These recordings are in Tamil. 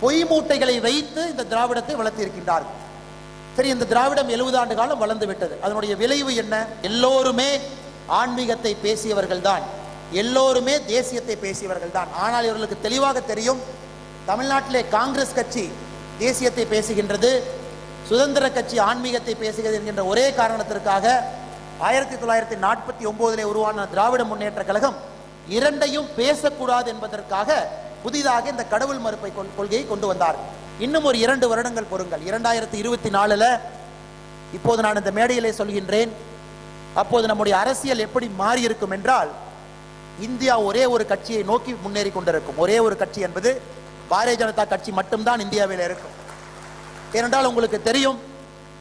பொய் மூட்டைகளை வைத்து இந்த திராவிடத்தை வளர்த்திருக்கின்றார்கள் சரி இந்த திராவிடம் எழுபது ஆண்டு காலம் வளர்ந்து விட்டது. அதனுடைய விளைவு என்ன? எல்லோருமே ஆன்மீகத்தை பேசியவர்கள் தான் எல்லோருமே தேசியத்தை பேசியவர்கள் தான் ஆனால் இவர்களுக்கு தெளிவாக தெரியும் தமிழ்நாட்டிலே காங்கிரஸ் கட்சி தேசியத்தை பேசுகின்றது சுதந்திர கட்சி ஆன்மீகத்தை பேசுகிறது என்கின்ற ஒரே காரணத்திற்காக ஆயிரத்தி தொள்ளாயிரத்தி நாற்பத்தி ஒன்பதிலே உருவான திராவிட முன்னேற்ற கழகம் இரண்டையும் பேசக்கூடாது என்பதற்காக புதிதாக இந்த கடவுள் மறுப்பை கொள்- கொள்கையை கொண்டு வந்தார். இன்னும் ஒரு இரண்டு வருடங்கள் பொறுங்கள். இரண்டாயிரத்தி இருபத்தி நாலுல இப்போது நான் இந்த மேடையிலே சொல்கின்றேன் அப்போது நம்முடைய அரசியல் எப்படி மாறி இருக்கும் என்றால் இந்தியா ஒரே ஒரு கட்சியை நோக்கி முன்னேறி கொண்டிருக்கும். ஒரே ஒரு கட்சி என்பது பாரதிய ஜனதா கட்சி மட்டும்தான் இந்தியாவில் இருக்கும். ஏனென்றால் உங்களுக்கு தெரியும்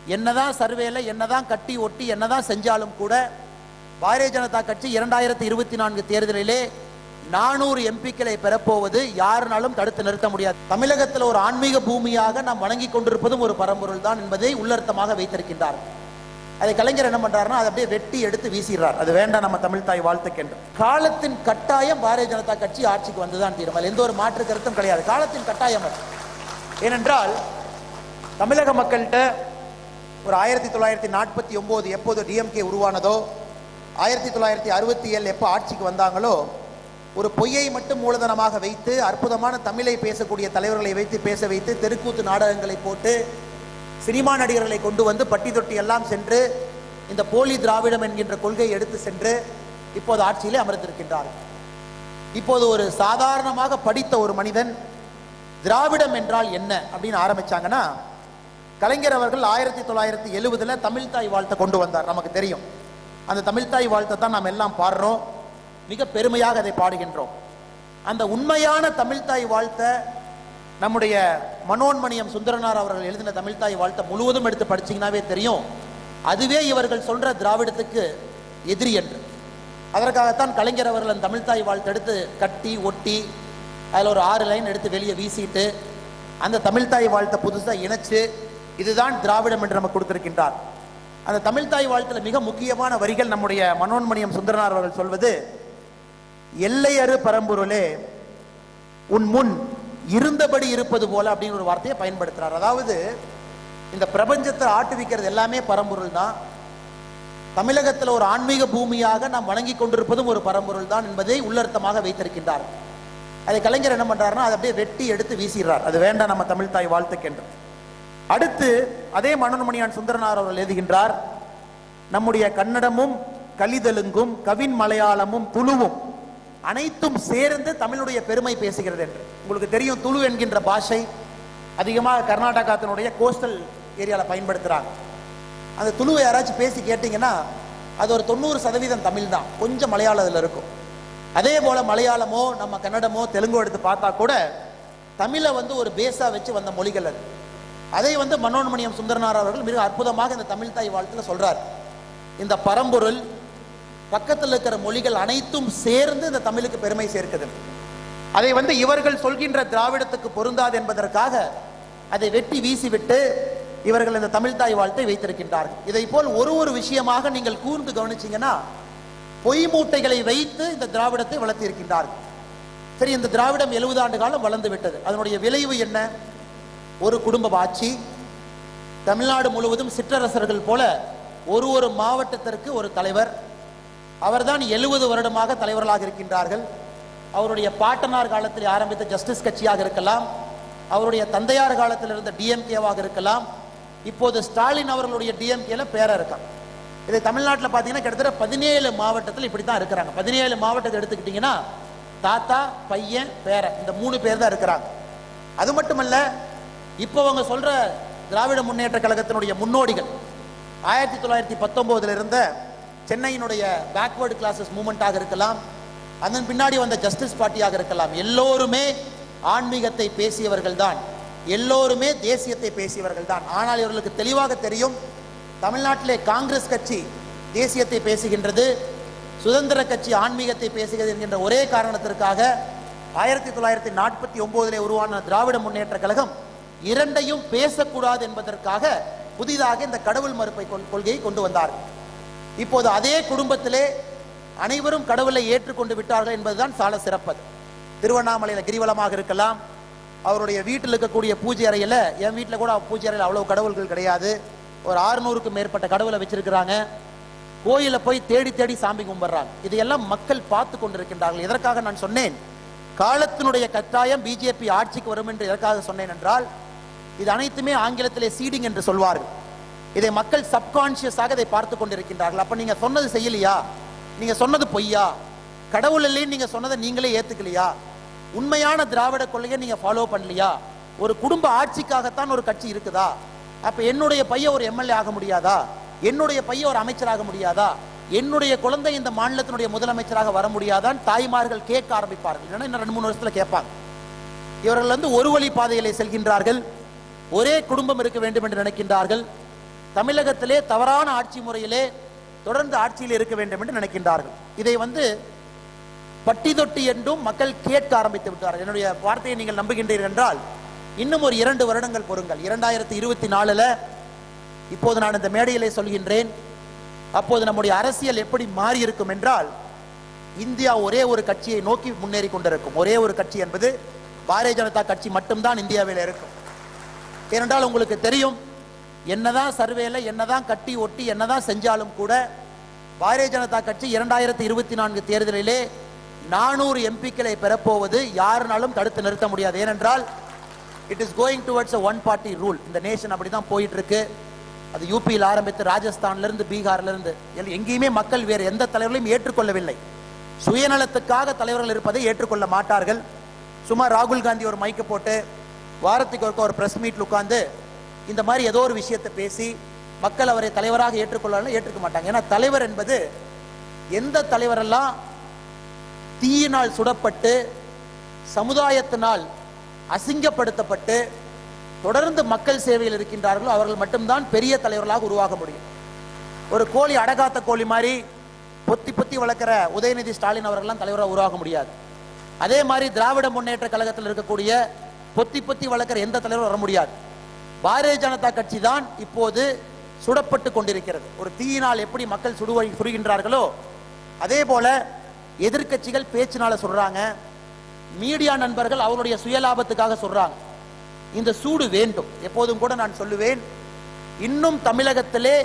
என்னதான் சர்வேல என்னதான் கட்டி ஒட்டி என்னதான் செஞ்சாலும் கூட பாரதிய ஜனதா கட்சி இரண்டாயிரத்தி இருபத்தி நான்கு தேர்தலிலே நானூறு எம்பிக்களை பெறப்போவது யாருனாலும் தடுத்து நிறுத்த முடியாது. தமிழகத்தில் ஒரு ஆன்மீக பூமியாக நாம் வணங்கி கொண்டிருப்பதும் ஒரு பரம்பொருள் தான் என்பதை உள்ளர்த்தமாக வைத்திருக்கின்றார். அதை கலைஞர் என்ன பண்றாருன்னா அதை அப்படியே வெட்டி எடுத்து வீசிடுறார். அது வேண்டாம் நம்ம தமிழ் தாய் வாழ்த்துக்கென்று. காலத்தின் கட்டாயம் பாரதிய ஜனதா கட்சி ஆட்சிக்கு வந்துதான் தீரும். எந்த ஒரு மாற்று கருத்தும் கிடையாது. காலத்தின் கட்டாயம் ஏனென்றால் தமிழக மக்கள்கிட்ட ஒரு ஆயிரத்தி தொள்ளாயிரத்தி நாற்பத்தி ஒன்பது எப்போது டிஎம்கே உருவானதோ ஆயிரத்தி தொள்ளாயிரத்தி அறுபத்தி ஏழு எப்போ ஆட்சிக்கு வந்தாங்களோ ஒரு பொய்யை மட்டும் மூலதனமாக வைத்து அற்புதமான தமிழை பேசக்கூடிய தலைவர்களை வைத்து பேச வைத்து தெருக்கூத்து நாடகங்களை போட்டு சினிமா நடிகர்களை கொண்டு வந்து பட்டி தொட்டி எல்லாம் சென்று இந்த போலி திராவிடம் என்கின்ற கொள்கையை எடுத்து சென்று இப்போது ஆட்சியிலே அமர்ந்திருக்கின்றார். இப்போது ஒரு சாதாரணமாக படித்த ஒரு மனிதன் திராவிடம் என்றால் என்ன அப்படின்னு ஆரம்பிச்சாங்கன்னா கலைஞர் அவர்கள் ஆயிரத்தி தொள்ளாயிரத்தி எழுவதுல தமிழ்தாய் வாழ்த்தை கொண்டு வந்தார் நமக்கு தெரியும். அந்த தமிழ்தாய் வாழ்த்தை தான் நாம் எல்லாம் பாடுறோம். மிக பெருமையாக அதை பாடுகின்றோம். அந்த உண்மையான தமிழ்தாய் வாழ்த்த நம்முடைய மனோன்மணியம் சுந்தரனார் அவர்கள் எழுதின தமிழ்தாய் வாழ்த்த முழுவதும் எடுத்து படிச்சிங்கனாவே தெரியும். அதுவே இவர்கள் சொல்ற திராவிடத்துக்கு எதிரி என்று. அதற்காகத்தான் கலைஞர் அவர்கள் அந்த தமிழ்தாய் வாழ்த்தை எடுத்து கட்டி ஒட்டி அதில் ஒரு ஆறு லைன் எடுத்து வெளியே வீசிட்டு அந்த தமிழ்தாய் வாழ்த்தை புதுசாக இணைச்சு இதுதான் திராவிடம் என்று நமக்கு கொடுத்திருக்கின்றார். அந்த தமிழ்தாய் வாழ்த்தில் மிக முக்கியமான வரிகள் நம்முடைய மனோன்மணியம் சுந்தரனார் அவர்கள் சொல்வது எல்லையறு பரம்பொருளே உன் முன் இருந்தபடி இருப்பது போல அப்படின்னு ஒரு வார்த்தையை பயன்படுத்துறார். அதாவது இந்த பிரபஞ்சத்தை ஆட்டுவிக்கிறது எல்லாமே பரம்பொருள் தான். தமிழகத்தில் ஒரு ஆன்மீக பூமியாக நாம் வணங்கி கொண்டிருப்பதும் ஒரு பரம்பொருள் தான் என்பதை உள்ளர்த்தமாக வைத்திருக்கின்றார். அதை கலைஞர் என்ன பண்றாருன்னா அதை அப்படியே வெட்டி எடுத்து வீசிடுறார். அது வேண்டாம் நம்ம தமிழ் தாய் வாழ்த்துக்கென்று. அடுத்து அதே மனோன்மணியான் சுந்தரனார் அவர்கள் எழுதுகின்றார் நம்முடைய கன்னடமும் கலிதெலுங்கும் கவின் மலையாளமும் துளுவும் அனைத்தும் சேர்ந்து தமிழுடைய பெருமை பேசுகிறது என்று. உங்களுக்கு தெரியும் துளு என்கின்ற பாஷை அதிகமாக கர்நாடகாத்தினுடைய கோஸ்டல் ஏரியாவில் பயன்படுத்துகிறாங்க அந்த துளுவை யாராச்சும் பேசி கேட்டிங்கன்னா அது ஒரு தொண்ணூறு சதவீதம் தமிழ் தான். கொஞ்சம் மலையாளம் அதில் இருக்கும். அதே போல் மலையாளமோ நம்ம கன்னடமோ தெலுங்கோ எடுத்து பார்த்தா கூட தமிழை வந்து ஒரு பேஸாக வச்சு வந்த மொழிகள் அது. அதை வந்து மனோன்மணியம் சுந்தரனார் அவர்கள் மிக அற்புதமாக இந்த தமிழ் தாய் வாழ்த்துல சொல்கிறார் இந்த பரம்பொருள் பக்கத்தில் இருக்கிற மொழிகள் அனைத்தும் சேர்ந்து இந்த தமிழுக்கு பெருமை சேர்க்குது அதை வந்து இவர்கள் சொல்கின்ற திராவிடத்துக்கு பொருந்தாது என்பதற்காக அதை வெட்டி வீசிவிட்டு இவர்கள் இந்த தமிழ் தாய் வாழ்த்தை வைத்திருக்கின்றார்கள். இதை போல் ஒரு ஒரு விஷயமாக நீங்கள் கூர்ந்து கவனிச்சீங்கன்னா பொய் மூட்டைகளை வைத்து இந்த திராவிடத்தை வளர்த்தி இருக்கின்றார்கள் சரி இந்த திராவிடம் எழுபது ஆண்டு காலம் வளர்ந்து விட்டது. அதனுடைய விளைவு என்ன? ஒரு குடும்ப ஆட்சி. தமிழ்நாடு முழுவதும் சிற்றரசர்கள் போல ஒரு ஒரு மாவட்டத்திற்கு ஒரு தலைவர். அவர்தான் எழுபது வருடமாக தலைவர்களாக இருக்கின்றார்கள். அவருடைய பாட்டனார் காலத்தில் ஆரம்பித்த ஜஸ்டிஸ் கட்சியாக இருக்கலாம் அவருடைய தந்தையார் காலத்தில் இருந்த டிஎம்கேவாக இருக்கலாம் இப்போது ஸ்டாலின் அவர்களுடைய டிஎம்கேல பேர இருக்கான் இதை தமிழ்நாட்டில் பார்த்தீங்கன்னா கிட்டத்தட்ட பதினேழு மாவட்டத்தில் இப்படி தான் இருக்கிறாங்க. பதினேழு மாவட்டத்தை எடுத்துக்கிட்டிங்கன்னா தாத்தா பையன் பேரன் இந்த மூணு பேர் தான் இருக்கிறாங்க. அது மட்டுமல்ல இப்போ அவங்க சொல்கிற திராவிட முன்னேற்ற கழகத்தினுடைய முன்னோடிகள் ஆயிரத்தி தொள்ளாயிரத்தி பத்தொம்போதுல இருந்த சென்னையினுடைய பேக்வேர்டு கிளாஸஸ் மூமெண்ட்டாக இருக்கலாம். அதன் பின்னாடி வந்த ஜஸ்டிஸ் பார்ட்டியாக இருக்கலாம். எல்லோருமே ஆன்மீகத்தை பேசியவர்கள் தான் எல்லோருமே தேசியத்தை பேசியவர்கள் தான் ஆனால் இவர்களுக்கு தெளிவாக தெரியும் தமிழ்நாட்டிலே காங்கிரஸ் கட்சி தேசியத்தை பேசுகின்றது சுதந்திர கட்சி ஆன்மீகத்தை பேசுகிறது என்கின்ற ஒரே காரணத்திற்காக ஆயிரத்தி தொள்ளாயிரத்தி நாற்பத்தி ஒன்பதிலே உருவான திராவிட முன்னேற்ற கழகம் இரண்டையும் பேசக்கூடாது என்பதற்காக புதிதாக இந்த கடவுள் மறுப்பை கொள்கையை கொண்டு வந்தார்கள் இப்போது அதே குடும்பத்திலே அனைவரும் கடவுளை ஏற்றுக்கொண்டு விட்டார்கள் என்பதுதான் சால சிறப்பது. திருவண்ணாமலையில் கிரிவலமாக இருக்கலாம் அவருடைய வீட்டில் இருக்கக்கூடிய பூஜை அறையில் என் வீட்டில் கூட பூஜை அறையில் அவ்வளோ கடவுள்கள் கிடையாது. ஒரு ஆறுநூறுக்கும் மேற்பட்ட கடவுளை வச்சிருக்கிறாங்க. கோயிலை போய் தேடி தேடி சாமி கும்பிடுறாங்க. இதையெல்லாம் மக்கள் பார்த்து கொண்டிருக்கின்றார்கள். எதற்காக நான் சொன்னேன்? காலத்தினுடைய கட்டாயம் பிஜேபி ஆட்சிக்கு வரும் என்று எதற்காக சொன்னேன் என்றால் இது அனைத்துமே ஆங்கிலத்திலே சீடிங் என்று சொல்வார்கள். இதை மக்கள் சப்கான்சியஸாக இதை பார்த்து கொண்டிருக்கின்றார்கள். அப்போ நீங்க சொன்னது செய்யலையா? நீங்க சொன்னது பொய்யா? கடவுள் இல்லைன்னு நீங்க சொன்னதை நீங்களே ஏத்துக்கலையா? உண்மையான திராவிட கொள்கையை நீங்க ஃபாலோ பண்ணலையா? ஒரு குடும்ப ஆட்சிக்காகத்தான் ஒரு கட்சி இருக்குதா? அப்ப என்னுடைய பையன் ஒரு எம்எல்ஏ ஆக முடியாதா? என்னுடைய பையன் ஒரு அமைச்சராக முடியாதா? என்னுடைய குழந்தை இந்த மாநிலத்தினுடைய முதலமைச்சராக வர முடியாதான் தாய்மார்கள் கேட்க ஆரம்பிப்பார்கள். இல்லைன்னா இன்னும் ரெண்டு மூணு வருஷத்துல கேட்பாங்க. இவர்கள் வந்து ஒரு வழி பாதையிலே செல்கின்றார்கள். ஒரே குடும்பம் இருக்க வேண்டும் என்று நினைக்கின்றார்கள். தமிழகத்திலே தவறான ஆட்சி முறையிலே தொடர்ந்து ஆட்சியில் இருக்க வேண்டும் என்று நினைக்கின்றார்கள். இதை வந்து பட்டி தொட்டி என்றும் மக்கள் கேட்க ஆரம்பித்து விட்டார்கள். என்னுடைய வார்த்தையை நீங்கள் நம்புகின்றீர்கள் என்றால் இன்னும் ஒரு இரண்டு வருடங்கள் பொறுங்கள். இரண்டாயிரத்தி இருபத்தி நாலுல இப்போது நான் இந்த மேடையிலே சொல்கின்றேன் அப்போது நம்முடைய அரசியல் எப்படி மாறி இருக்கும் என்றால் இந்தியா ஒரே ஒரு கட்சியை நோக்கி முன்னேறி கொண்டிருக்கும். ஒரே ஒரு கட்சி என்பது பாரதிய ஜனதா கட்சி மட்டும்தான் இந்தியாவில் இருக்கும். ஏனென்றால் உங்களுக்கு தெரியும் என்னதான் சர்வேல என்னதான் கட்டி ஒட்டி என்னதான் செஞ்சாலும் கூட பாரதிய ஜனதா கட்சி இரண்டாயிரத்தி இருபத்தி நான்கு தேர்தலிலே நானூறு எம்பிக்களை பெறப்போவது யாருனாலும் தடுத்து நிறுத்த முடியாது. ஏனென்றால் it is going towards one party rule இந்த நேஷன் அப்படி தான் போயிட்டு இருக்கு அது யூபியில் ஆரம்பித்து ராஜஸ்தான்ல இருந்து பீகார்ல இருந்து எல்- எங்கேயுமே மக்கள் வேறு எந்த தலைவர்களையும் ஏற்றுக்கொள்ளவில்லை. சுயநலத்துக்காக தலைவர்கள் இருப்பதை ஏற்றுக்கொள்ள மாட்டார்கள். சும்மா ராகுல் காந்தி ஒரு மைக்கு போட்டு வாரத்துக்கு ஒருக்க ஒரு ப்ரெஸ் மீட்ல உட்காந்து இந்த மாதிரி ஏதோ ஒரு விஷயத்தை பேசி மக்கள் அவரை தலைவராக ஏற்றுக்கொள்ளலாம் ஏற்றுக்க மாட்டாங்க. ஏன்னா தலைவர் என்பது எந்த தலைவரெல்லாம் தீயினால் சுடப்பட்டு சமுதாயத்தினால் அசிங்கப்படுத்தப்பட்டு தொடர்ந்து மக்கள் சேவையில் இருக்கின்றார்களோ அவர்கள் மட்டும்தான் பெரிய தலைவர்களாக உருவாக முடியும். ஒரு கோழி அடகாத்த கோழி மாதிரி பொத்தி பொத்தி வளர்க்குற உதயநிதி ஸ்டாலின் அவர்கள்லாம் தலைவராக உருவாக முடியாது. அதே மாதிரி திராவிட முன்னேற்ற கழகத்தில் இருக்கக்கூடிய பொத்தி பொத்தி வளர்க்குற எந்த தலைவரும் வர முடியாது. பாரதிய ஜனதா கட்சி தான் இப்போது சுடப்பட்டு கொண்டிருக்கிறது. ஒரு தீயினால் எப்படி மக்கள் சுடுவழி சுடுகின்றார்களோ அதே போல எதிர்க்கட்சிகள் பேச்சினால சொல்றாங்க மீடியா நண்பர்கள் அவருடைய சுயலாபத்துக்காக சொல்றாங்க. இந்த சூடு வேண்டும். எப்போதும் கூட நான் சொல்லுவேன் இன்னும் தமிழகத்திலே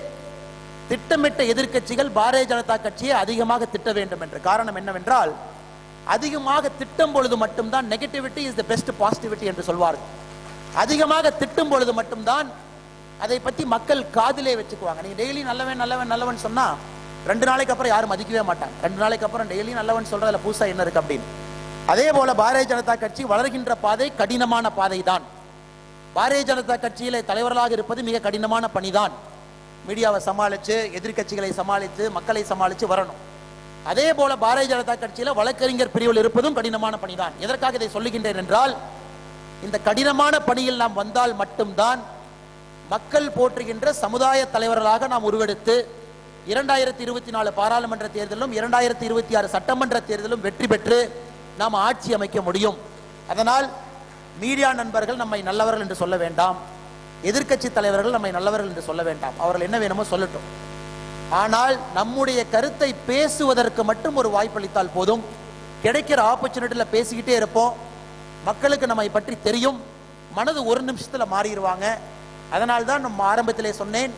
திட்டமிட்ட எதிர்க்கட்சிகள் பாரதிய ஜனதா கட்சியை அதிகமாக திட்ட வேண்டும் என்று. காரணம் என்னவென்றால் அதிகமாக திட்டம் பொழுது மட்டும்தான் negativity is the best positivity என்று சொல்வார்கள். அதிகமாக திட்டும் பொழுது மட்டும்தான் அதை பற்றி மக்கள் காதிலே வச்சுக்குவாங்க. நீங்கள் டெய்லி நல்லவன் நல்லவன் நல்லவன் சொன்னா ரெண்டு நாளைக்கு அப்புறம் யாரும் மதிக்கவே மாட்டாங்க. ரெண்டு நாளைக்கு அப்புறம் டெய்லி நல்லவன் சொல்றதுல புதுசா என்ன இருக்கு அப்படின்னு. அதே போல பாரதிய ஜனதா கட்சி வளர்கின்ற பாதை கடினமான பாதை தான் பாரதிய ஜனதா கட்சியிலே தலைவர்களாக இருப்பது மிக கடினமான பணிதான். மீடியாவை சமாளித்து எதிர்க்கட்சிகளை சமாளித்து மக்களை சமாளித்து வரணும். அதே போல பாரதிய ஜனதா கட்சியில வழக்கறிஞர் பிரிவில் இருப்பதும் கடினமான பணிதான். எதற்காக இதை சொல்லுகின்றேன் என்றால் இந்த கடினமான பணியில் நாம் வந்தால் மட்டும்தான் மக்கள் போற்றுகின்ற சமுதாய தலைவர்களாக நாம் உருவெடுத்து இரண்டாயிரத்தி இருபத்தி நாலு பாராளுமன்ற தேர்தலும் இரண்டாயிரத்தி இருபத்தி ஆறு சட்டமன்ற தேர்தலும் வெற்றி பெற்று நாம் ஆட்சி அமைக்க முடியும். அதனால் மீடியா நண்பர்கள் நம்மை நல்லவர்கள் என்று சொல்ல வேண்டாம். எதிர்க்கட்சி தலைவர்கள் நம்மை நல்லவர்கள் என்று சொல்ல வேண்டாம். அவர்கள் என்ன வேணுமோ சொல்லட்டும். ஆனால் நம்முடைய கருத்தை பேசுவதற்கு மட்டும் ஒரு வாய்ப்பளித்தால் போதும். கிடைக்கிற ஆப்பர்ச்சுனிட்டியில் பேசிக்கிட்டே இருப்போம். மக்களுக்கு நம்மை பற்றி தெரியும். மனது ஒரு நிமிஷத்தில் மாறிடுவாங்க. அதனால் தான் நம்ம ஆரம்பத்திலே சொன்னேன்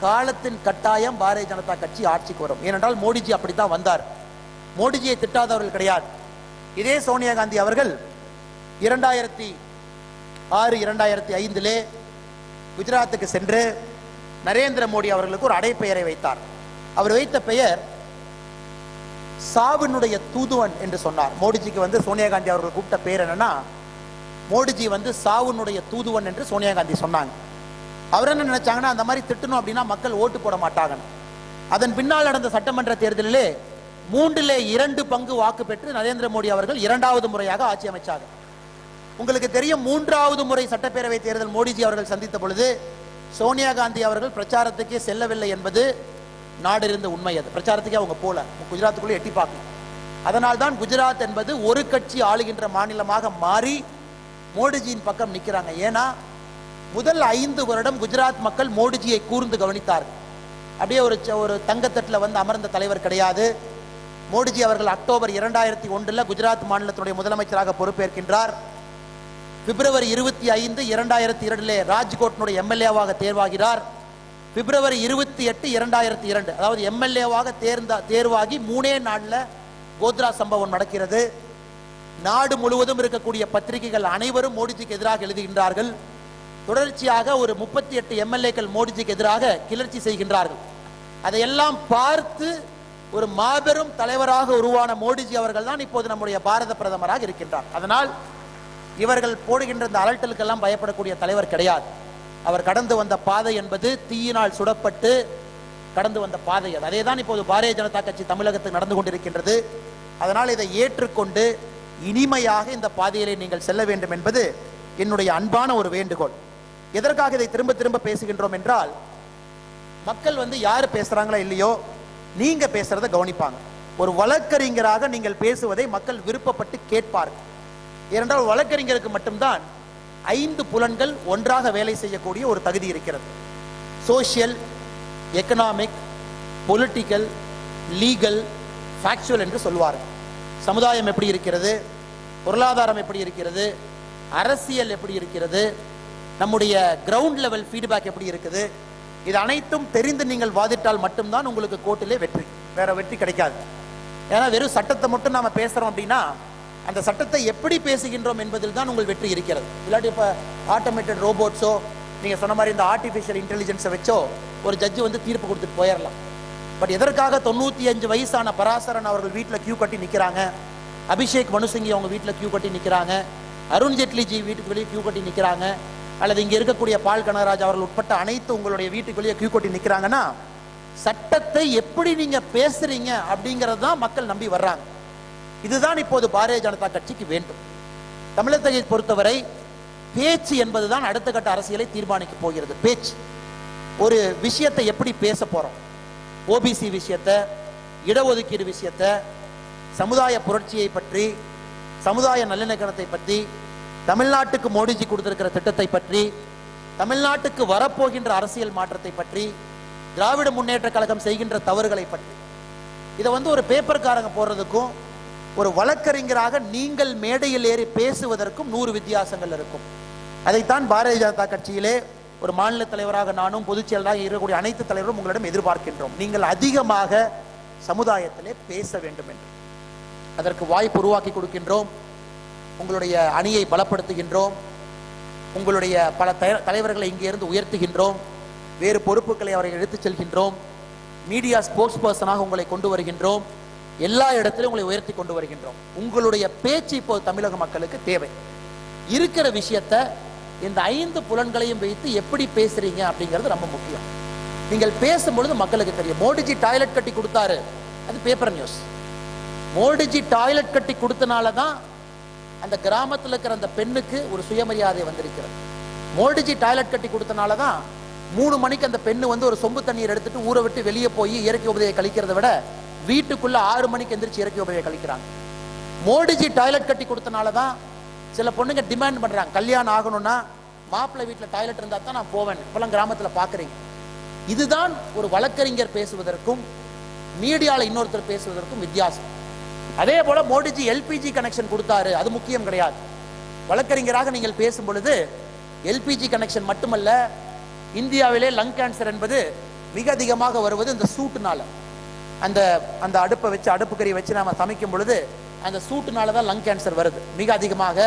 காலத்தின் கட்டாயம் பாரதிய ஜனதா கட்சி ஆட்சிக்கு வரும். ஏனென்றால் மோடிஜி அப்படித்தான் வந்தார். மோடிஜியை திட்டாதவர்கள் கிடையாது. இதே சோனியா காந்தி அவர்கள் இரண்டாயிரத்தி ஆறு இரண்டாயிரத்தி ஐந்திலே குஜராத்துக்கு சென்று நரேந்திர மோடி அவர்களுக்கு ஒரு அடைப்பெயரை வைத்தார். அவர் வைத்த பெயர் சாவினுடைய தூதுவன் என்று சொன்னார். மோடிஜிக்கு வந்து சோனியா காந்தி அவர்கள் கூப்பிட்ட பேர் என்னன்னா மோடிஜி வந்து சாவுனுடைய தூதுவன் என்று சோனியா காந்தி சொன்னாங்க. அவர் என்ன நினைச்சாங்கன்னா அந்த மாதிரி திட்டணும் அப்படின்னா மக்கள் ஓட்டு போட மாட்டாங்க. அதன் பின்னால் நடந்த சட்டமன்ற தேர்தலிலே மூன்றிலே இரண்டு பங்கு வாக்கு பெற்று நரேந்திர மோடி அவர்கள் இரண்டாவது முறையாக ஆட்சி அமைச்சார். உங்களுக்கு தெரியும் மூன்றாவது முறை சட்டப்பேரவை தேர்தல் மோடிஜி அவர்கள் சந்தித்த பொழுது சோனியா காந்தி அவர்கள் பிரச்சாரத்துக்கே செல்லவில்லை என்பது நாடு இருந்த உண்மை அது. பிரச்சாரத்துக்கே அவங்க போல. குஜராத்துக்குள்ளே எட்டி பார்க்கணும். அதனால் தான் குஜராத் என்பது ஒரு கட்சி ஆளுகின்ற மாநிலமாக மாறி மோடிஜியின் பக்கம் நிற்கிறாங்க ஏன்னா முதல் ஐந்து வருடம் குஜராத் மக்கள் மோடிஜியை கூர்ந்து கவனித்தார்கள். அப்படியே ஒரு ஒரு தங்கத்தட்டில் வந்து அமர்ந்த தலைவர் கிடையாது. மோடிஜி அவர்கள் அக்டோபர் இரண்டாயிரத்தி ஒன்றில் குஜராத் மாநிலத்தினுடைய முதலமைச்சராக பொறுப்பேற்கின்றார். பிப்ரவரி இருபத்தி ஐந்து இரண்டாயிரத்தி இரண்டிலே ராஜ்கோட்டினுடைய எம்எல்ஏவாக தேர்வாகிறார். பிப்ரவரி இருபத்தி எட்டு இரண்டாயிரத்தி இரண்டு. அதாவது எம்எல்ஏவாக தேர்ந்த தேர்வாகி மூணே நாளில் கோத்ரா சம்பவம் நடக்கிறது. நாடு முழுவதும் இருக்கக்கூடிய பத்திரிகைகள் அனைவரும் மோடிஜிக்கு எதிராக எழுதுகின்றார்கள். தொடர்ச்சியாக ஒரு முப்பத்தி எட்டு எம்எல்ஏக்கள் மோடிஜிக்கு எதிராக கிளர்ச்சி செய்கின்றார்கள். அதையெல்லாம் பார்த்து ஒரு மாபெரும் தலைவராக உருவான மோடிஜி அவர்கள் தான் இப்போது நம்முடைய பாரத பிரதமராக இருக்கின்றார். அதனால் இவர்கள் போடுகின்ற இந்த அலட்டலுக்கெல்லாம் பயப்படக்கூடிய தலைவர் கிடையாது. அவர் கடந்து வந்த பாதை என்பது தீயினால் சுடப்பட்டு கடந்து வந்த பாதை அது. அதே தான் இப்போது பாரதிய ஜனதா கட்சி தமிழகத்தில் நடந்து கொண்டிருக்கின்றது. அதனால் இதை ஏற்றுக்கொண்டு இனிமையாக இந்த பாதையிலே நீங்கள் செல்ல வேண்டும் என்பது என்னுடைய அன்பான ஒரு வேண்டுகோள். எதற்காக இதை திரும்ப திரும்ப பேசுகின்றோம் என்றால் மக்கள் வந்து யார் பேசுகிறாங்களோ இல்லையோ நீங்கள் பேசுகிறத கவனிப்பாங்க. ஒரு வழக்கறிஞராக நீங்கள் பேசுவதை மக்கள் விருப்பப்பட்டு கேட்பார்கள். ஏனென்றால் வழக்கறிஞருக்கு மட்டும்தான் ஐந்து புலன்கள் ஒன்றாக வேலை செய்யக்கூடிய ஒரு தகுதி இருக்கிறது. Social economic political legal factual என்று சொல்வார்கள். சமுதாயம் எப்படி இருக்கிறது? பொருளாதாரம் எப்படி இருக்கிறது? அரசியல் எப்படி இருக்கிறது? நம்முடைய கிரவுண்ட் லெவல் ஃபீட்பேக் எப்படி இருக்குது? இது அனைத்தும் தெரிந்து நீங்கள் வாதிட்டால் மட்டும்தான் உங்களுக்கு கோர்ட்டிலே வெற்றி. வேற வெற்றி கிடைக்காது. ஏன்னா வெறும் சட்டத்தை மட்டும் நாம் பேசுகிறோம் அப்படின்னா அந்த சட்டத்தை எப்படி பேசுகின்றோம் என்பதில் தான் உங்கள் வெற்றி இருக்கிறது. இல்லாட்டி இப்போ ஆட்டோமேட்டட் ரோபோட்ஸோ நீங்கள் சொன்ன மாதிரி இந்த ஆர்டிஃபிஷியல் இன்டெலிஜென்ஸை வச்சோ ஒரு ஜட்ஜு வந்து தீர்ப்பு கொடுத்துட்டு போயிடலாம் பட் எதற்காக தொண்ணூற்றி அஞ்சு வயசான பராசரன் அவர்கள் வீட்டில் கியூ கட்டி நிற்கிறாங்க அபிஷேக் மனுசிங்கி அவங்க வீட்டில் கியூ கட்டி நிற்கிறாங்க அருண் ஜேட்லிஜி வீட்டுக்கு வெளியே கியூ கட்டி நிற்கிறாங்க அல்லது இங்கே இருக்கக்கூடிய பால் கனகராஜ் அவர்கள் உட்பட்ட அனைத்து உங்களுடைய வீட்டுக்கு வெளியே கியூ கட்டி நிற்கிறாங்கன்னா சட்டத்தை எப்படி நீங்கள் பேசுகிறீங்க அப்படிங்கிறது தான் மக்கள் நம்பி வர்றாங்க. இதுதான் இப்போது பாரதிய ஜனதா கட்சிக்கு வேண்டும். தமிழகத்தை பொறுத்தவரை பேச்சு என்பதுதான் அடுத்த கட்ட அரசியலை தீர்மானிக்க போகிறது. பேச்சு. ஒரு விஷயத்தை எப்படி பேச போறோம்? ஓபிசி விஷயத்தை இடஒதுக்கீடு விஷயத்தை சமுதாய புரட்சியை பற்றி சமுதாய நல்லிணக்கணத்தை பற்றி தமிழ்நாட்டுக்கு மோடிஜி கொடுத்திருக்கிற திட்டத்தை பற்றி தமிழ்நாட்டுக்கு வரப்போகின்ற அரசியல் மாற்றத்தை பற்றி திராவிட முன்னேற்ற கழகம் செய்கின்ற தவறுகளை பற்றி. இதை வந்து ஒரு பேப்பர்காரங்க போடுறதுக்கும் ஒரு வழக்கறிஞராக நீங்கள் மேடையில் ஏறி பேசுவதற்கும் நூறு வித்தியாசங்கள் இருக்கும். அதைத்தான் பாரதிய ஜனதா கட்சியிலே ஒரு மாநில தலைவராக நானும் பொதுச் செயலராக இருக்கக்கூடிய அனைத்து தலைவரும் உங்களிடம் எதிர்பார்க்கின்றோம். நீங்கள் அதிகமாக சமுதாயத்திலே பேச வேண்டும் என்று. அதற்கு வாய்ப்பு உருவாக்கி கொடுக்கின்றோம். உங்களுடைய அணியை பலப்படுத்துகின்றோம். உங்களுடைய பல தலைவர்களை இங்கே இருந்து உயர்த்துகின்றோம். வேறு பொறுப்புகளை அவரை எடுத்துச் செல்கின்றோம். மீடியா ஸ்போர்ட்ஸ் பர்சனாக உங்களை கொண்டு வருகின்றோம். எல்லா இடத்திலும் உங்களை உயர்த்தி கொண்டு வருகின்றோம். உங்களுடைய பேச்சு இப்போது தமிழக மக்களுக்கு தேவை. இருக்கிற விஷயத்த இந்த ஐந்து புலன்களையும் வைத்து எப்படி பேசுறீங்க அப்படிங்கிறது ரொம்ப முக்கியம். நீங்கள் பேசும்பொழுது மக்களுக்கு தெரியும். மோடிஜி டாய்லெட் கட்டி கொடுத்தாரு. அது பேப்பர் நியூஸ் மோடிஜி டாய்லெட் கட்டி கொடுத்தனால தான் அந்த கிராமத்தில் இருக்கிற அந்த பெண்ணுக்கு ஒரு சுயமரியாதை வந்திருக்கிறது. மோடிஜி டாய்லெட் கட்டி கொடுத்தனால தான் மூணு மணிக்கு அந்த பெண்ணு வந்து ஒரு சொம்பு தண்ணீர் எடுத்துட்டு ஊரை விட்டு வெளியே போய் இயற்கை உபதையை கழிக்கிறத விட வீட்டுக்குள்ளே ஆறு மணிக்கு எந்திரிச்சு இறக்கி உபதையை கழிக்கிறாங்க. மோடிஜி டாய்லெட் கட்டி கொடுத்தனால தான் சில பொண்ணுங்க டிமாண்ட் பண்ணுறாங்க கல்யாணம் ஆகணும்னா மாப்பிள்ளை வீட்டில் டாய்லெட் இருந்தால் தான் நான் போவேன். இப்போலாம் கிராமத்தில் பார்க்குறீங்க இதுதான் ஒரு வழக்கறிஞர் பேசுவதற்கும் மீடியாவில் இன்னொருத்தர் பேசுவதற்கும் வித்தியாசம். அதே போல் மோடிஜி எல்பிஜி கனெக்ஷன் கொடுத்தாரு. அது முக்கியம் கிடையாது. வழக்கறிஞராக நீங்கள் பேசும் பொழுது எல்பிஜி கனெக்ஷன் மட்டுமல்ல இந்தியாவிலே லங் கேன்சர் என்பது மிக அதிகமாக வருவது இந்த சூட்டுனால. அந்த அந்த அடுப்பை வச்சு அடுப்புக்கறி வச்சு நாம் சமைக்கும் பொழுது அந்த சூட்டுனால தான் லங் கேன்சர் வருது. மிக அதிகமாக.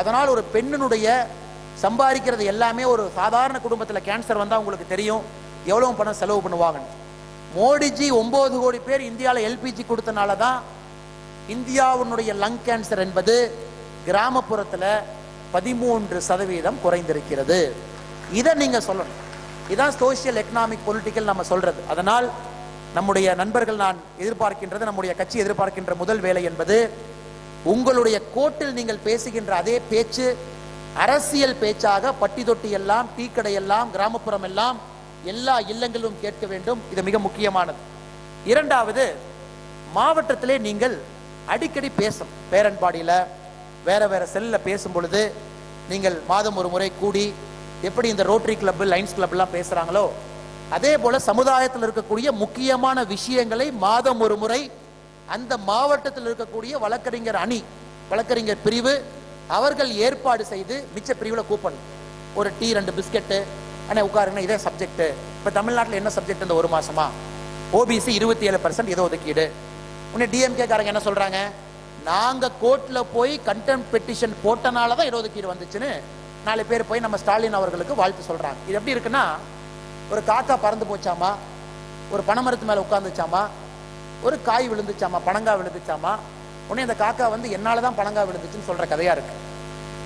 அதனால் ஒரு பெண்ணினுடைய சம்பாதிக்கிறது எல்லாமே ஒரு சாதாரண குடும்பத்தில் கேன்சர் வந்தால் உங்களுக்கு தெரியும். எவ்வளோ பணம் செலவு பண்ணுவாங்கன்னு. மோடிஜி ஒம்பது கோடி பேர் இந்தியாவில் எல்பிஜி கொடுத்தனால தான் இந்தியாவினுடைய லங் கேன்சர் என்பது கிராமப்புறத்தில் பதிமூன்று சதவீதம் குறைந்திருக்கிறது. இதை நீங்கள் சொல்லணும். இதான் சோஷியல் எக்கனாமிக் பொலிட்டிக்கல் நம்ம சொல்கிறது அதனால் நம்முடைய நண்பர்கள் நான் எதிர்பார்க்கின்றது நம்முடைய கட்சி எதிர்பார்க்கின்ற முதல் வேலை என்பது உங்களுடைய கோட்டில் நீங்கள் பேசுகின்ற அதே பேச்சு அரசியல் பேச்சாக பட்டி தொட்டி எல்லாம் டீ கடை எல்லாம் கிராமப்புறம் எல்லாம் எல்லா இல்லங்களிலும் கேட்க வேண்டும். இது மிக முக்கியமானது. இரண்டாவது மாவட்டத்திலே நீங்கள் அடிக்கடி பேசும். பேரன்பாடியில் வேற வேற செல்ல பேசும் பொழுது நீங்கள் மாதம் ஒரு முறை கூடி எப்படி இந்த ரோட்டரி கிளப் லைன்ஸ் கிளப்லாம் பேசுகிறாங்களோ அதே போல சமுதாயத்தில் இருக்கக்கூடிய முக்கியமான விஷயங்களை மாதம் ஒரு முறை அந்த மாவட்டத்தில் இருக்கக்கூடிய வழக்கறிஞர் அணி வழக்கறிஞர் பிரிவு அவர்கள் ஏற்பாடு செய்து மிச்ச பிரிவில் கூப்பன். ஒரு டீ ரெண்டு பிஸ்கெட்டு அண்ணே உட்காருங்க இதே சப்ஜெக்ட் இப்போ தமிழ்நாட்டில் என்ன சப்ஜெக்ட் இந்த ஒரு மாசமா? ஓபிசி இருபத்தி ஏழு பர்சன்ட் ஏதோ ஒதுக்கீடு. உன்னை டிஎம்கே காரங்க என்ன சொல்றாங்க? நாங்க கோர்ட்ல போய் கண்டெம் பெட்டிஷன் போட்டனால தான் இடஒதுக்கீடு வந்துச்சுன்னு நாலு பேர் போய் நம்ம ஸ்டாலின் அவர்களுக்கு வாழ்த்து சொல்றாங்க. இது எப்படி இருக்குன்னா ஒரு காக்கா பறந்து போச்சாமா? ஒரு பனைமரத்து மேலே உட்காந்துச்சாமா ஒரு காய் விழுந்துச்சாமா? பனங்காய் விழுந்துச்சாமா? உடனே அந்த காக்கா வந்து என்னால் தான் பனங்காய் விழுந்துச்சுன்னு சொல்கிற கதையாக இருக்கு.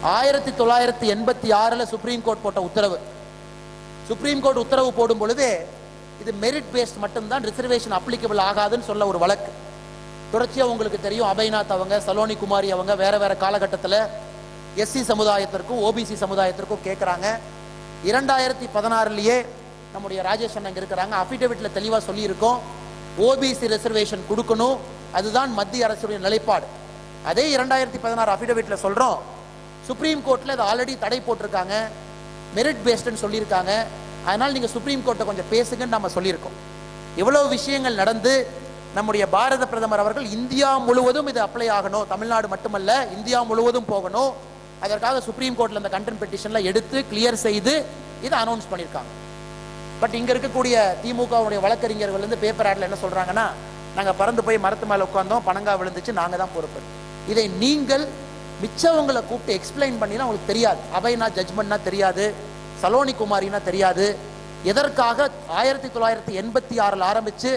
ஆயிரத்தி தொள்ளாயிரத்தி எண்பத்தி ஆறில் சுப்ரீம் கோர்ட் போட்ட உத்தரவு. சுப்ரீம் கோர்ட் உத்தரவு போடும் பொழுது இது மெரிட் பேஸ்ட் மட்டும்தான் ரிசர்வேஷன் அப்ளிகபிள் ஆகாதுன்னு சொல்ல ஒரு வழக்கு. தொடர்ச்சியாக உங்களுக்கு தெரியும் அபய்நாத் அவங்க சலோனி குமாரி அவங்க வேற வேற காலகட்டத்தில் எஸ்சி சமுதாயத்திற்கும் ஓபிசி சமுதாயத்திற்கும் கேட்குறாங்க இரண்டாயிரத்தி பதினாறுலேயே நம்முடைய ராஜேஷ் அண்ணன் இருக்கிறாங்க. அஃபிடவிட்ல தெளிவா சொல்லியிருக்கோம். ஓபிசி ரிசர்வேஷன் கொடுக்கணும். அதுதான் மத்திய அரசுடைய நிலைப்பாடு. அதே இரண்டாயிரத்தி பதினாறு அஃபிடவிட்ல சொல்றோம். சுப்ரீம் கோர்ட்ல அது ஆல்ரெடி தடை போட்டிருக்காங்க. மெரிட் பேஸ்டுன்னு சொல்லியிருக்காங்க. அதனால் நீங்க சுப்ரீம் கோர்ட்டை கொஞ்சம் பேசுங்கன்னு நம்ம சொல்லியிருக்கோம். இவ்வளவு விஷயங்கள் நடந்து நம்முடைய பாரத பிரதமர் அவர்கள் இந்தியா முழுவதும் இது அப்ளை ஆகணும். தமிழ்நாடு மட்டுமல்ல இந்தியா முழுவதும் போகணும். அதற்காக சுப்ரீம் கோர்ட்ல அந்த கண்டென்ட் பெட்டிஷன்ல எடுத்து கிளியர் செய்து இதை அனௌன்ஸ் பண்ணியிருக்காங்க. பட் இங்கே இருக்கக்கூடிய திமுகவுடைய வழக்கறிஞர்கள் வந்து பேப்பர் ஆடில் என்ன சொல்கிறாங்கன்னா நாங்கள் பறந்து போய் மரத்து மேலே உட்காந்தோம் பணங்கா விழுந்துச்சு நாங்கள் தான் பொறுப்பு இதை நீங்கள் மிச்சவங்களை கூப்பிட்டு எக்ஸ்பிளைன் பண்ணினா உங்களுக்கு தெரியாது. அவைனா ஜட்ஜ்மெண்ட்னா தெரியாது சலோனி குமாரினா தெரியாது. எதற்காக ஆயிரத்தி தொள்ளாயிரத்தி எண்பத்தி ஆறில் ஆரம்பித்து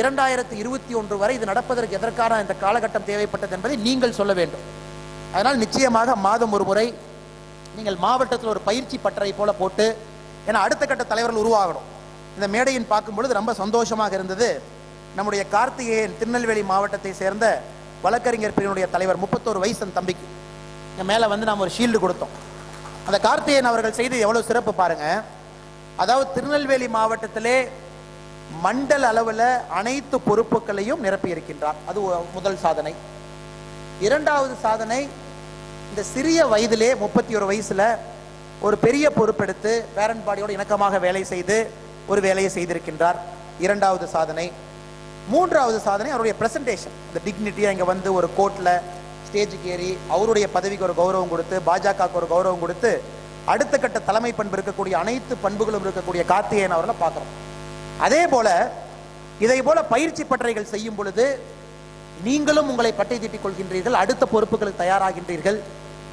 இரண்டாயிரத்தி இருபத்தி ஒன்று வரை இது நடப்பதற்கு எதற்கான இந்த காலகட்டம் தேவைப்பட்டது என்பதை நீங்கள் சொல்ல வேண்டும். அதனால் நிச்சயமாக மாதம் ஒரு முறை நீங்கள் மாவட்டத்தில் ஒரு பயிற்சி பட்டறை போல போட்டு ஏன்னா அடுத்த கட்ட தலைவர்கள் உருவாகணும். இந்த மேடையின் பார்க்கும் பொழுது ரொம்ப சந்தோஷமாக இருந்தது. நம்முடைய கார்த்திகேயன் திருநெல்வேலி மாவட்டத்தை சேர்ந்த வழக்கறிஞர் பிரிவினுடைய தலைவர் முப்பத்தோரு வயசு அந்த தம்பிக்கு. இங்கே மேலே வந்து நாம் ஒரு ஷீல்டு கொடுத்தோம். அந்த கார்த்திகேயன் அவர்கள் செய்து எவ்வளோ சிறப்பு பாருங்க. அதாவது திருநெல்வேலி மாவட்டத்திலே மண்டல அளவில் அனைத்து பொறுப்புகளையும் நிரப்பி இருக்கின்றார். அது முதல் சாதனை. இரண்டாவது சாதனை இந்த சிறிய வயதிலே முப்பத்தி ஒரு வயசுல ஒரு பெரிய பொறுப்பெடுத்து பேரண்ட் பாடியோடு இணக்கமாக வேலை செய்து ஒரு வேலையை செய்திருக்கின்றார். இரண்டாவது சாதனை. மூன்றாவது சாதனை அவருடைய பிரசன்டேஷன் இந்த டிக்னிட்டியாக இங்கே வந்து ஒரு கோர்ட்டில் ஸ்டேஜுக்கு ஏறி அவருடைய பதவிக்கு ஒரு கௌரவம் கொடுத்து பாஜகவுக்கு ஒரு கௌரவம் கொடுத்து அடுத்த கட்ட தலைமை பண்பு இருக்கக்கூடிய அனைத்து பண்புகளும் இருக்கக்கூடிய கார்த்திகேயன் அவர்களை பார்க்குறோம். அதே போல இதை போல பயிற்சி பட்டறைகள் செய்யும் பொழுது நீங்களும் உங்களை பட்டை தீட்டிக் கொள்கின்றீர்கள் அடுத்த பொறுப்புகளுக்கு தயாராகின்றீர்கள்.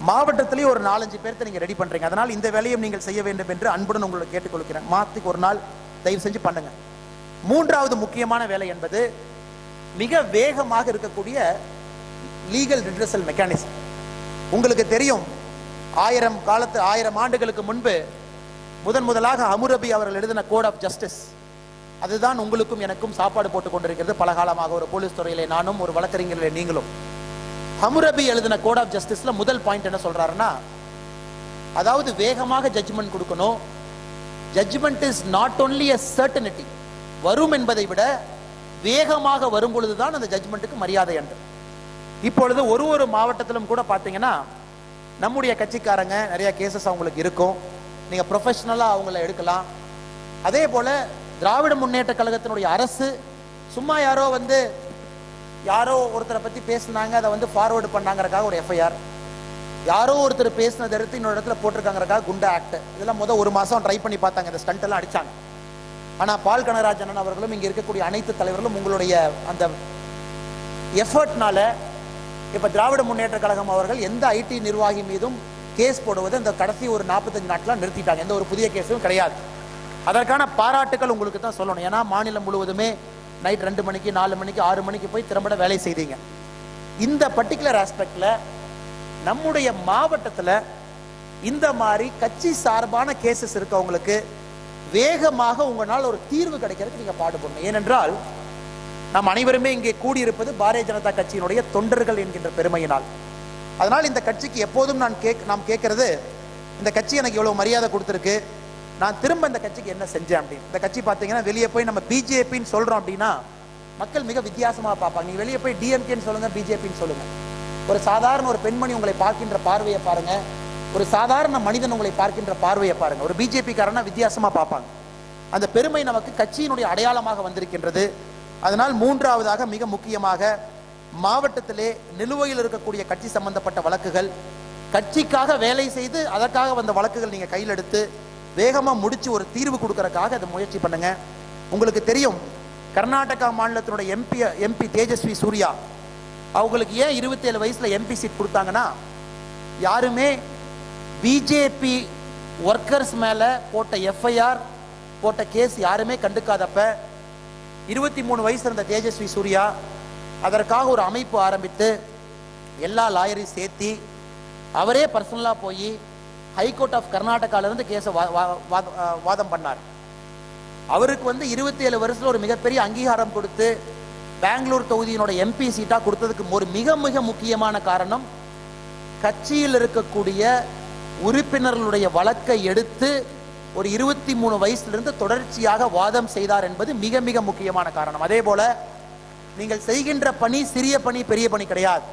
மாவட்டத்திலேயே ஒரு நாலஞ்சு பேர்த்த நீங்க ரெடி பண்றீங்க. அதனால் இந்த வேலையும் நீங்கள் செய்ய வேண்டும் என்று அன்புடன் உங்களை கேட்டுக்கொள்கிறேன். மாத்துக்கு ஒரு நாள் தயவு செஞ்சு பண்ணுங்க. மூன்றாவது முக்கியமான வேலை என்பது மிக வேகமாக இருக்கக்கூடிய லீகல் ரிட்ரஸல் மெக்கானிசம் உங்களுக்கு தெரியும் ஆயிரம் காலத்து ஆயிரம் ஆண்டுகளுக்கு முன்பு முதன் முதலாக அமுரபி அவர்கள் எழுதின கோட் ஆஃப் ஜஸ்டிஸ் அதுதான் உங்களுக்கும் எனக்கும் சாப்பாடு போட்டுக் கொண்டிருக்கிறது. பல காலமாக ஒரு போலீஸ் துறையிலே நானும் ஒரு வழக்கறிஞர்களே நீங்களும். ஹமுரபி எழுதின கோட் ஆஃப் ஜஸ்டிஸ்ல முதல் பாயிண்ட் என்ன சொல்றாருன்னா அதாவது வேகமாக ஜட்ஜ்மெண்ட் கொடுக்கணும். Judgement is not only a certainty வரும் என்பதை விட வேகமாக வரும் பொழுதுதான் அந்த ஜட்ஜ்மெண்ட்டுக்கு மரியாதை என்று. இப்பொழுது ஒரு ஒரு மாவட்டத்திலும் கூட பார்த்தீங்கன்னா நம்முடைய கட்சிக்காரங்க நிறைய கேசஸ் அவங்களுக்கு இருக்கும். நீங்கள் ப்ரொஃபஷ்னலாக அவங்கள எடுக்கலாம். அதே போல் திராவிட முன்னேற்ற கழகத்தினுடைய அரசு சும்மா யாரோ வந்து யாரோ ஒருத்தரை பத்தி பேசினாங்க அதை வந்து ஃபார்வேர்டு பண்ணாங்கறக்காக ஒரு எஃப்ஐஆர் யாரோ ஒருத்தர் பேசினதை எடுத்து இன்னொரு இடத்துல போட்டிருக்காங்கறக்காக குண்டா ஆக்ட் இதெல்லாம் முத ஒரு மாசம் ட்ரை பண்ணி பார்த்தாங்க இந்த ஸ்டண்ட் எல்லாம் அடிச்சாங்க. ஆனா பால் கனகராஜன் அவர்களும் இங்க இருக்கக்கூடிய அனைத்து தலைவர்களும் உங்களுடைய அந்த எஃபர்ட்னால இப்ப திராவிட முன்னேற்ற கழகம் அவர்கள் எந்த ஐடி நிர்வாகி மீதும் கேஸ் போடுவது இந்த கடைசி ஒரு நாற்பத்தஞ்சு நாட்டில் நிறுத்திட்டாங்க. எந்த ஒரு புதிய கேஸும் கிடையாது. அதற்கான பாராட்டுகள் உங்களுக்கு தான் சொல்லணும். ஏன்னா மாநிலம் முழுவதுமே நைட் ரெண்டு மணிக்கு நாலு மணிக்கு ஆறு மணிக்கு போய் திறம்பட வேலை செய்தீங்க. இந்த பர்டிகுலர் ஆஸ்பெக்டில் நம்முடைய மாவட்டத்தில் இந்த மாதிரி கட்சி சார்பான கேசஸ் இருக்கவங்களுக்கு வேகமாக உங்களால் ஒரு தீர்வு கிடைக்கிறதுக்கு நீங்கள் பாடுபடணும். ஏனென்றால் நாம் அனைவருமே இங்கே கூடியிருப்பது பாரதிய ஜனதா கட்சியினுடைய தொண்டர்கள் என்கின்ற பெருமையினால். அதனால் இந்த கட்சிக்கு எப்போதும் நான் கேக் நாம் கேட்கறது இந்த கட்சி எனக்கு எவ்வளோ மரியாதை கொடுத்துருக்கு நான் திரும்ப இந்த கட்சிக்கு என்ன செஞ்சேன் அப்படின்னு. இந்த கட்சி பார்த்தீங்கன்னா வெளியே போய் நம்ம பிஜேபின்னு சொல்றோம் அப்படின்னா மக்கள் மிக வித்தியாசமாக பார்ப்பாங்க. நீங்க வெளியே போய் டிஎம்கேன்னு சொல்லுங்க பிஜேபின்னு சொல்லுங்க. ஒரு சாதாரண ஒரு பெண்மணி உங்களை பார்க்கின்ற பார்வையை பாருங்க. ஒரு சாதாரண மனிதன் உங்களை பார்க்கின்ற பார்வையை பாருங்க. ஒரு பிஜேபி காரனா பார்ப்பாங்க. அந்த பெருமை நமக்கு கட்சியினுடைய அடையாளமாக வந்திருக்கின்றது. அதனால் மூன்றாவதாக மிக முக்கியமாக மாவட்டத்திலே நிலுவையில் இருக்கக்கூடிய கட்சி சம்பந்தப்பட்ட வழக்குகள். கட்சிக்காக வேலை செய்து அதற்காக வந்த வழக்குகள் நீங்கள் கையில் எடுத்து வேகமாக முடிச்சு ஒரு தீர்வு கொடுக்கறக்காக அதை முயற்சி பண்ணுங்க. உங்களுக்கு தெரியும் கர்நாடகா மாநிலத்தினுடைய எம்பி எம்பி தேஜஸ்வி சூர்யா அவங்களுக்கு ஏன் இருபத்தேழு வயசில் எம்பி சீட் கொடுத்தாங்கன்னா யாருமே பிஜேபி ஒர்க்கர்ஸ் மேலே போட்ட எஃப்ஐஆர் போட்ட கேஸ் யாருமே கண்டுக்காதப்ப இருபத்தி மூணு வயசு இருந்த தேஜஸ்வி சூர்யா அதற்காக ஒரு அமைப்பு ஆரம்பித்து எல்லா லாயரையும் சேர்த்தி அவரே பர்சனலாக போய் ஹைகோர்ட் ஆஃப் கர்நாடகாவிலிருந்து கேஸை வா- வா- வாதம் பண்ணார். அவருக்கு வந்து இருபத்தி ஏழு வருஷத்தில் ஒரு மிகப்பெரிய அங்கீகாரம் கொடுத்து பெங்களூர் தொகுதியினோட எம்பி சீட்டாக கொடுத்ததுக்கு ஒரு மிக மிக முக்கியமான காரணம் கட்சியில் இருக்கக்கூடிய உறுப்பினர்களுடைய வழக்கை எடுத்து ஒரு இருபத்தி மூணு வயசுலேருந்து தொடர்ச்சியாக வாதம் செய்தார் என்பது மிக மிக முக்கியமான காரணம். அதே போல நீங்கள் செய்கின்ற பணி சிறிய பணி பெரிய பணி கிடையாது.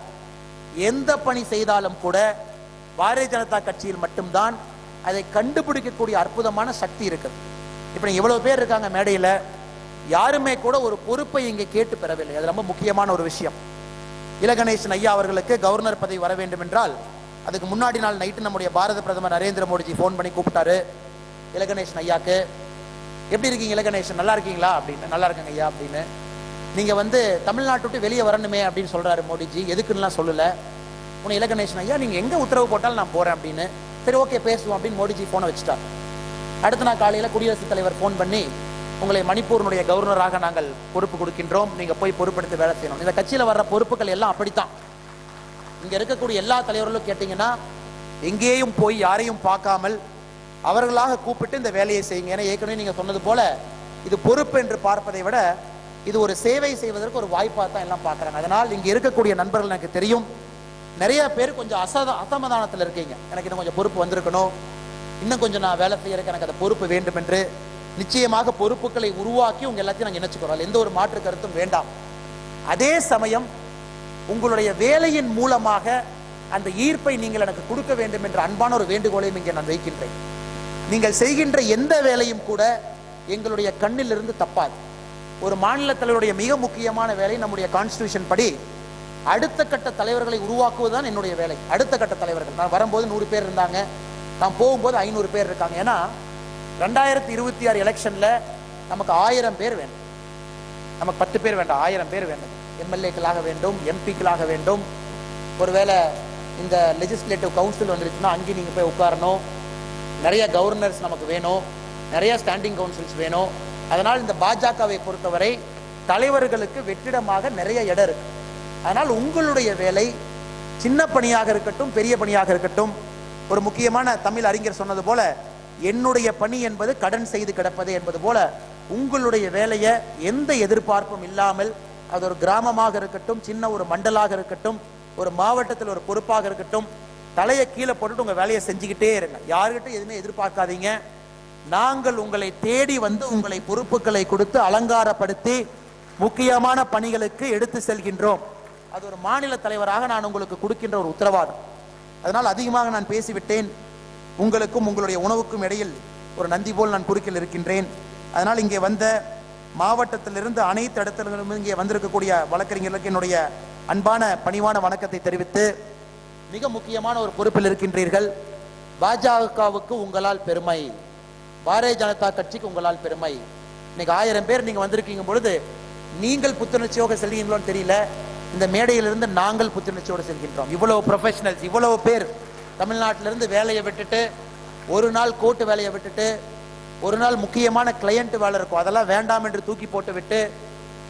எந்த பணி செய்தாலும் கூட பாரதிய ஜனதா கட்சியில் மட்டும்தான் அதை கண்டுபிடிக்கக்கூடிய அற்புதமான சக்தி இருக்குது. இப்போ இவ்வளோ பேர் இருக்காங்க மேடையில் யாருமே கூட ஒரு பொறுப்பை இங்கே கேட்டு பெறவில்லை. அது ரொம்ப முக்கியமான ஒரு விஷயம். இலகணேசன் ஐயா அவர்களுக்கு கவர்னர் பதவி வர வேண்டும் என்றால் அதுக்கு முன்னாடி நாள் நைட்டு நம்முடைய பாரத பிரதமர் நரேந்திர மோடிஜி ஃபோன் பண்ணி கூப்பிட்டாரு. இலகணேசன் ஐயாக்கு எப்படி இருக்கீங்க இலகணேசன்? நல்லா இருக்கீங்களா? அப்படின்னு நல்லா இருக்கேங்க ஐயா அப்படின்னு. நீங்கள் வந்து தமிழ்நாட்டு விட்டு வெளியே வரணுமே அப்படின்னு சொல்கிறாரு மோடிஜி. எதுக்குன்னுலாம் சொல்லலை. உன்னை இலகணேஷன் ஐயா நீங்க எங்க உத்தரவு போட்டாலும் நான் போறேன் அப்படின்னு. சரி ஓகே பேசுவோம் அப்படின்னு மோடிஜி போனை வச்சுட்டார். அடுத்த நாள் காலையில குடியரசுத் தலைவர் ஃபோன் பண்ணி உங்களை மணிப்பூரினுடைய கவர்னராக நாங்கள் பொறுப்பு கொடுக்கின்றோம். நீங்க போய் பொறுப்பெடுத்து வேலை செய்யணும். இந்த கட்சியில வர்ற பொறுப்புகள் எல்லாம் அப்படித்தான். இங்க இருக்கக்கூடிய எல்லா தலைவர்களும் கேட்டீங்கன்னா எங்கேயும் போய் யாரையும் பார்க்காமல் அவர்களாக கூப்பிட்டு இந்த வேலையை செய்யுங்க. ஏன்னா ஏற்கனவே நீங்க சொன்னது போல இது பொறுப்பு என்று பார்ப்பதை விட இது ஒரு சேவை செய்வதற்கு ஒரு வாய்ப்பாக தான் எல்லாம் பார்க்குறாங்க. அதனால் இங்க இருக்கக்கூடிய நண்பர்கள் எனக்கு தெரியும். நிறைய பேர் கொஞ்சம் அசத அசமதானத்தில் இருக்கீங்க. எனக்கு இன்னும் கொஞ்சம் பொறுப்பு வந்திருக்கணும். இன்னும் கொஞ்சம் நான் வேலை செய்யறதுக்கு எனக்கு அந்த பொறுப்பு வேண்டும் என்று நிச்சயமாக பொறுப்புகளை உருவாக்கி உங்க எல்லாத்தையும் நாங்கள் நினைச்சுக்கிறோம் எந்த ஒரு மாற்று கருத்தும் வேண்டாம். அதே சமயம் உங்களுடைய வேலையின் மூலமாக அந்த ஈர்ப்பை நீங்கள் எனக்கு கொடுக்க வேண்டும் என்ற அன்பான ஒரு வேண்டுகோளையும் இங்கே நான் வைக்கின்றேன். நீங்கள் செய்கின்ற எந்த வேலையும் கூட எங்களுடைய கண்ணிலிருந்து தப்பாது. ஒரு மாநில தலைவருடைய மிக முக்கியமான வேலை நம்முடைய கான்ஸ்டியூஷன் படி அடுத்த கட்ட தலைவர்களை உருவாக்குவது தான் என்னுடைய வேலை. அடுத்த கட்ட தலைவர்கள். நான் வரும்போது நூறு பேர் இருந்தாங்க. நான் போகும்போது ஐநூறு பேர் இருக்காங்க. ஏன்னா ரெண்டாயிரத்தி இருபத்தி ஆறு எலெக்ஷன்ல நமக்கு ஆயிரம் பேர் வேணும். நமக்கு பத்து பேர் வேண்டாம். ஆயிரம் பேர் வேண்டும் எம்எல்ஏக்களாக வேண்டும் எம்பிக்களாக வேண்டும். ஒருவேளை இந்த லெஜிஸ்லேட்டிவ் கவுன்சில் வந்துருச்சுன்னா அங்கேயும் நீங்கள் போய் உட்காரணும். நிறைய கவர்னர்ஸ் நமக்கு வேணும். நிறைய ஸ்டாண்டிங் கவுன்சில்ஸ் வேணும். அதனால் இந்த பாஜகவை பொறுத்தவரை தலைவர்களுக்கு வெற்றிடமாக நிறைய இடம் இருக்குது அதனால் உங்களுடைய வேலை சின்ன பணியாக இருக்கட்டும் பெரிய பணியாக இருக்கட்டும். ஒரு முக்கியமான தமிழ் அறிஞர் சொன்னது போல என்னுடைய பணி என்பது கடன் செய்து கிடப்பது என்பது போல உங்களுடைய வேலையை எந்த எதிர்பார்ப்பும் இல்லாமல் அது ஒரு கிராமமாக இருக்கட்டும் சின்ன ஒரு மண்டலாக இருக்கட்டும் ஒரு மாவட்டத்தில் ஒரு பொறுப்பாக இருக்கட்டும் தலையை கீழே போட்டுட்டு உங்கள் வேலையை செஞ்சுக்கிட்டே இருங்க. யாருக்கிட்டும் எதுவுமே எதிர்பார்க்காதீங்க. நாங்கள் உங்களை தேடி வந்து உங்களை பொறுப்புகளை கொடுத்து அலங்காரப்படுத்தி முக்கியமான பணிகளுக்கு எடுத்து செல்கின்றோம். அது ஒரு மாநில தலைவராக நான் உங்களுக்கு கொடுக்கின்ற ஒரு உத்தரவாதம். அதனால் அதிகமாக நான் பேசிவிட்டேன். உங்களுக்கும் உங்களுடைய உணவுக்கும் இடையில் ஒரு நந்தி போல் நான் குறுக்கில் இருக்கின்றேன். அதனால் இங்கே வந்த மாவட்டத்திலிருந்து அனைத்து இடத்திலிருந்து இங்கே வந்திருக்கக்கூடிய வழக்கறிஞர்களுக்கு என்னுடைய அன்பான பணிவான வணக்கத்தை தெரிவித்து மிக முக்கியமான ஒரு பொறுப்பில் இருக்கின்றீர்கள். பாஜகவுக்கு உங்களால் பெருமை. பாரதிய ஜனதா கட்சிக்கு உங்களால் பெருமை. இன்னைக்கு ஆயிரம் பேர் நீங்க வந்திருக்கீங்க பொழுது நீங்கள் புத்துணர்ச்சியோக செல்வீங்களோன்னு தெரியல. இந்த மேடையிலிருந்து நாங்கள் புத்துணர்ச்சியோடு செல்கின்றோம். இவ்வளவு ப்ரொஃபஷனல்ஸ் இவ்வளவு பேர் தமிழ்நாட்டிலிருந்து வேலையை விட்டுட்டு ஒரு நாள் கோர்ட்டு வேலையை விட்டுட்டு ஒரு நாள் முக்கியமான கிளையண்ட் வேலை இருக்கும். அதெல்லாம் வேண்டாம் என்று தூக்கி போட்டு விட்டு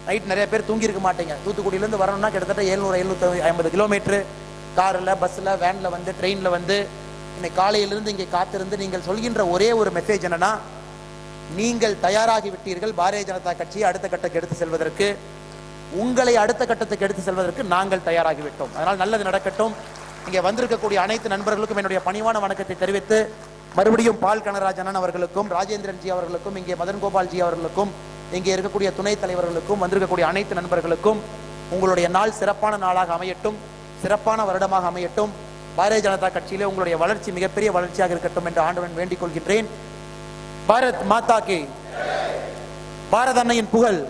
நைட் நிறைய பேர் தூங்கியிருக்க மாட்டேங்க. மாட்டீங்க தூத்துக்குடியிலேருந்து வரணும்னா கிட்டத்தட்ட எழுநூறு எழுநூற்றி ஐம்பது கிலோமீட்டர் காரில் பஸ்ஸில் வேனில் வந்து ட்ரெயினில் வந்து இன்னைக்கு காலையிலிருந்து இங்கே காத்திருந்து நீங்கள் சொல்கின்ற ஒரே ஒரு மெசேஜ் என்னன்னா நீங்கள் தயாராகி விட்டீர்கள். பாரதிய ஜனதா கட்சியை அடுத்த கட்டத்துக்கு எடுத்து செல்வதற்கு உங்களை அடுத்த கட்டத்துக்கு எடுத்து செல்வதற்கு நாங்கள் தயாராகிவிட்டோம். அதனால் நல்லது நடக்கட்டும். இங்கே வந்திருக்கக்கூடிய அனைத்து நண்பர்களுக்கும் என்னுடைய பணிவான வணக்கத்தை தெரிவித்து மறுபடியும் பால் கனராஜனன் அவர்களுக்கும் ராஜேந்திரன் ஜி அவர்களுக்கும் இங்கே மதன் கோபால் ஜி அவர்களுக்கும் இங்கே இருக்கக்கூடிய துணைத் தலைவர்களுக்கும் வந்திருக்கக்கூடிய அனைத்து நண்பர்களுக்கும் உங்களுடைய நாள் சிறப்பான நாளாக அமையட்டும் சிறப்பான வருடமாக அமையட்டும். பாரதிய ஜனதா கட்சியிலே உங்களுடைய வளர்ச்சி மிகப்பெரிய வளர்ச்சியாக இருக்கட்டும் என்று ஆண்டவன் வேண்டிக் கொள்கின்றேன். பாரத் மாதா கே. பாரத் அன்னையின் புகழ்.